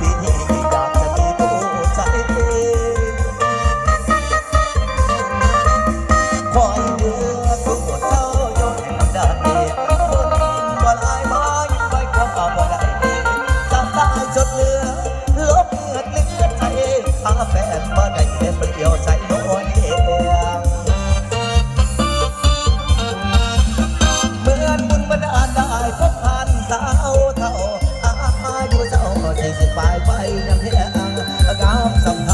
ปีนี้ ไปน้ำแห้งกามสัมผัส